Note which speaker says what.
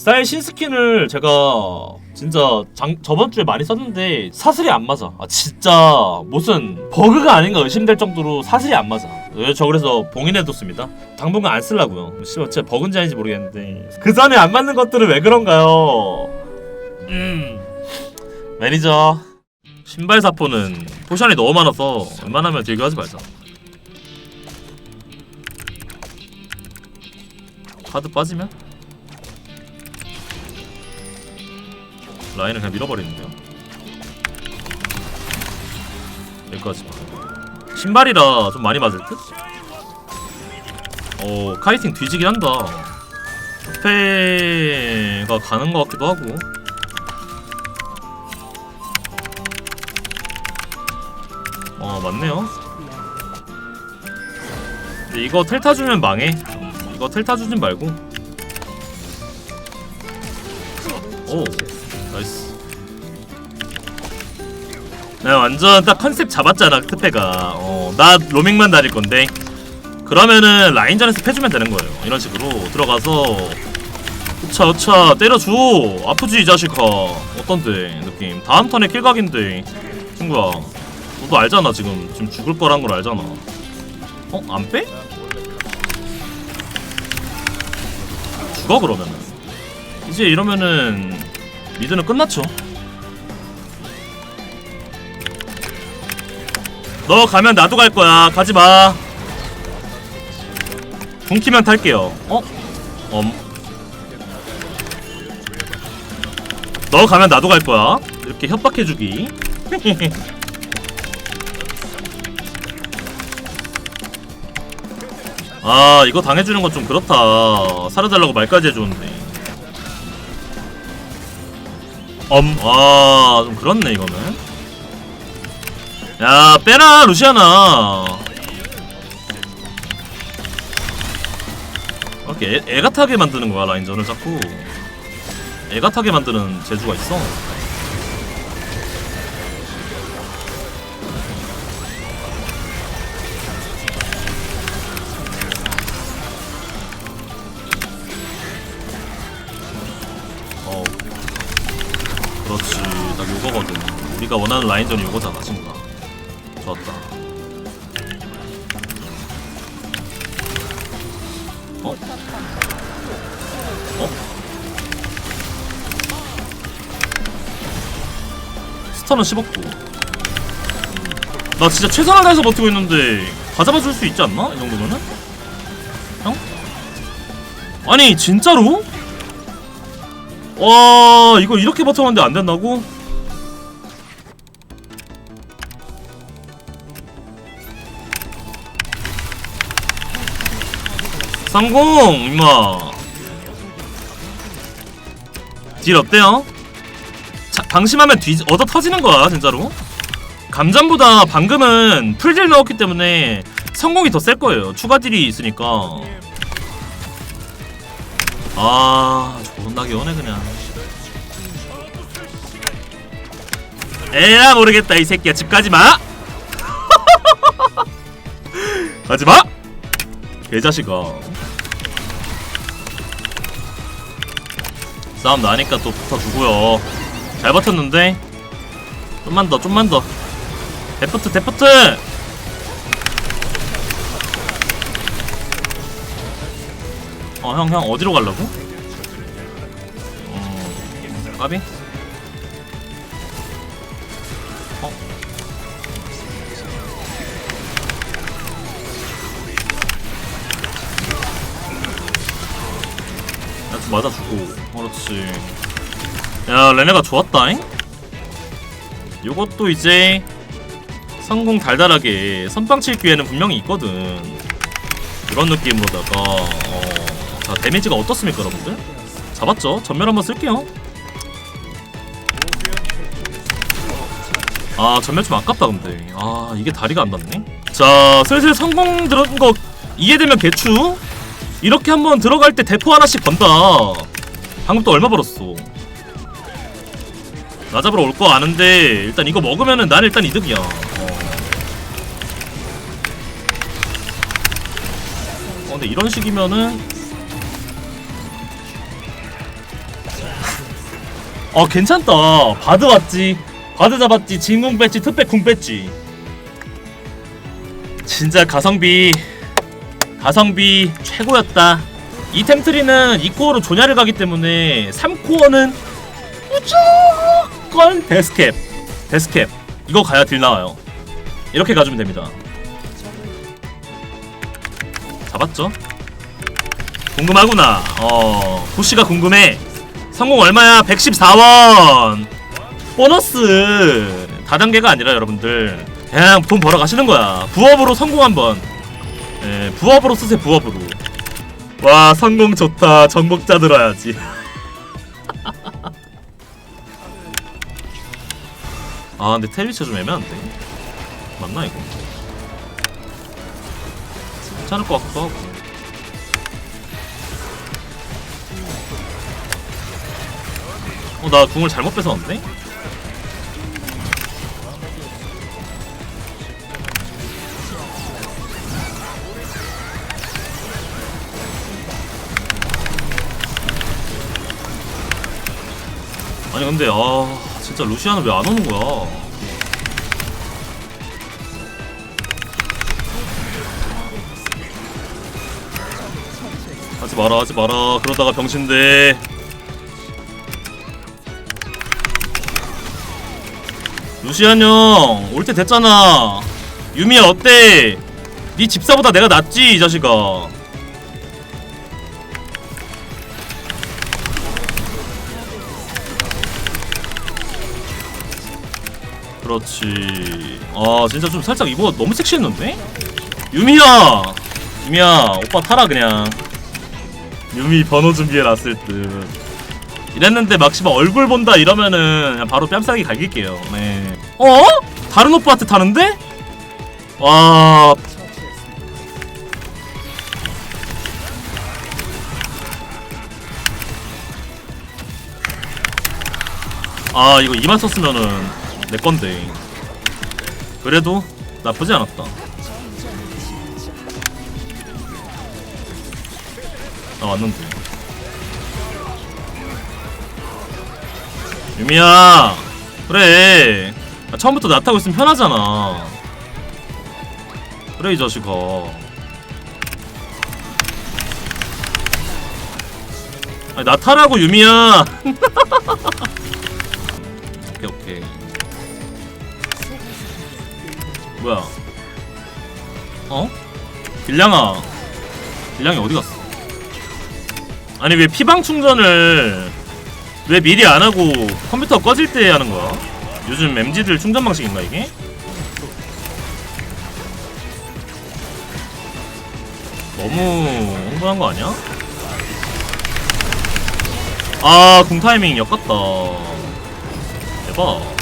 Speaker 1: 스타일 신스킨을 제가 진짜 장, 저번 주에 많이 썼는데 사슬이 안 맞아. 아 진짜 무슨 버그가 아닌가 의심될 정도로 사슬이 안 맞아. 예, 저 그래서 봉인해뒀습니다. 당분간 안 쓰려고요. 씨발 진짜 버그인지 아닌지 모르겠는데 그 전에 안 맞는 것들은 왜 그런가요? 음 매니저 신발 사포는 포션이 너무 많아서 웬만하면 딜교하지 말자. 카드 빠지면 라인을 그냥 밀어버리는데요. 여기까지. 신발이라 좀 많이 맞을 듯? 어 카이팅 뒤지긴 한다. 스페가 가는 것 같기도 하고. 어 맞네요. 근데 이거 텔타 주면 망해. 이거 텔타 주진 말고. 오 나이스. 네 완전 딱 컨셉 잡았잖아 트페가. 어 나 로밍만 다닐 건데. 그러면은 라인전에서 패주면 되는 거예요. 이런 식으로 들어가서 우차 우차 때려줘. 아프지 이 자식아. 어떤데 느낌. 다음 턴에 킬각인데 친구야. 너도 알잖아 지금 지금 죽을 거란 걸 알잖아. 어? 안 빼? 죽어 그러면은. 이제 이러면은 미드는 끝났죠. 너 가면 나도 갈 거야. 가지 마. 궁키면 탈게요. 어? 엄. 너 가면 나도 갈 거야. 이렇게 협박해주기. 아 이거 당해주는 건 좀 그렇다. 살아달라고 말까지 해주는데. 엄, 아, 좀 그렇네, 이거는. 야, 빼라, 루시아나. 이렇게 애, 애가 타게 만드는 거야, 라인전을 자꾸. 애가 타게 만드는 재주가 있어. 어, 나 요거거든. 우리가 원하는 라인전이 요거잖아, 친구가. 좋았다. 어? 어? 스턴은 15구. 나 진짜 최선을 다해서 버티고 있는데 다 잡아줄 수 있지 않나? 이 정도면은? 형? 아니 진짜로? 와 이거 이렇게 버텨봤는데 안 된다고? 성공 임마. 딜 어때요? 자, 방심하면 뒤 얻어 터지는 거야 진짜로. 감전보다 방금은 풀딜 넣었기 때문에 성공이 더 셀 거예요. 추가 딜이 있으니까. 아 존나 개원해 그냥. 에라 모르겠다 이 새끼야. 집 가지마! 가지마 개자식아. 싸움 나니까 또 붙어주고요. 잘 버텼는데? 좀만 더 좀만 더. 데프트 데프트! 어 형 형 어디로 가려고? 어 까비? 맞아주고. 그렇지. 야 레네가 좋았다잉? 요것도 이제 성공 달달하게 선빵 칠 기회는 분명히 있거든. 이런 느낌으로다가 어, 자 데미지가 어떻습니까 여러분들? 잡았죠? 전멸 한번 쓸게요. 아 전멸 좀 아깝다 근데. 아 이게 다리가 안 닿네. 자 슬슬 성공 들어간 거 이해되면 개추 이렇게 한번 들어갈 때 대포 하나씩 건다. 방금 또 얼마 벌었어? 나 잡으러 올 거 아는데 일단 이거 먹으면은 난 일단 이득이야. 어. 어 근데 이런 식이면은 어 괜찮다. 바드 왔지. 바드 잡았지. 진궁 뺐지 특백 궁 뺐지 진짜 가성비 가성비 최고였다. 이 템 트리는 2코어로 조냐를 가기 때문에 3코어는 무조건 데스캡 데스캡. 이거 가야 딜 나와요. 이렇게 가주면 됩니다. 잡았죠? 궁금하구나. 어 부시가 궁금해. 성공 얼마야? 114원. 보너스. 다단계가 아니라 여러분들. 그냥 돈 벌어 가시는 거야. 부업으로 성공 한번 예, 부업으로 쓰세요 부업으로. 와 성공 좋다. 정복자 들어야지. 아 근데 텔비체 좀 애매한데? 맞나 이거? 괜찮을 것 같기도 하고. 어나 궁을 잘못 뺏었는데? 아니 근데 아 진짜 루시아는 왜 안 오는 거야? 하지 마라 하지 마라 그러다가 병신돼 루시안 형 올 때 됐잖아 유미야 어때? 네 집사보다 내가 낫지 이 자식아 그렇지. 아 진짜 좀 살짝 이거 너무 섹시했는데? 유미야! 유미야 오빠 타라 그냥. 유미 번호 준비해놨을 듯. 이랬는데 막시마 얼굴 본다 이러면은 그냥 바로 뺨싸기 갈길게요. 네. 어? 다른 오빠한테 타는데? 와. 아 이거 이만 썼으면은 내 건데. 그래도 나쁘지 않았다. 나 왔는데. 유미야! 그래. 아, 처음부터 나 타고 있으면 편하잖아. 그래 이 자식아. 아니 나 타라고 유미야! 오케이 오케이 뭐야 어? 빌량아 빌량이 어디 갔어 아니 왜 피방 충전을 왜 미리 안 하고 컴퓨터 꺼질 때 하는 거야? 요즘 MZ들 충전 방식인가 이게? 너무 흥분한 거 아니야? 아, 궁 타이밍 역같다. 대박.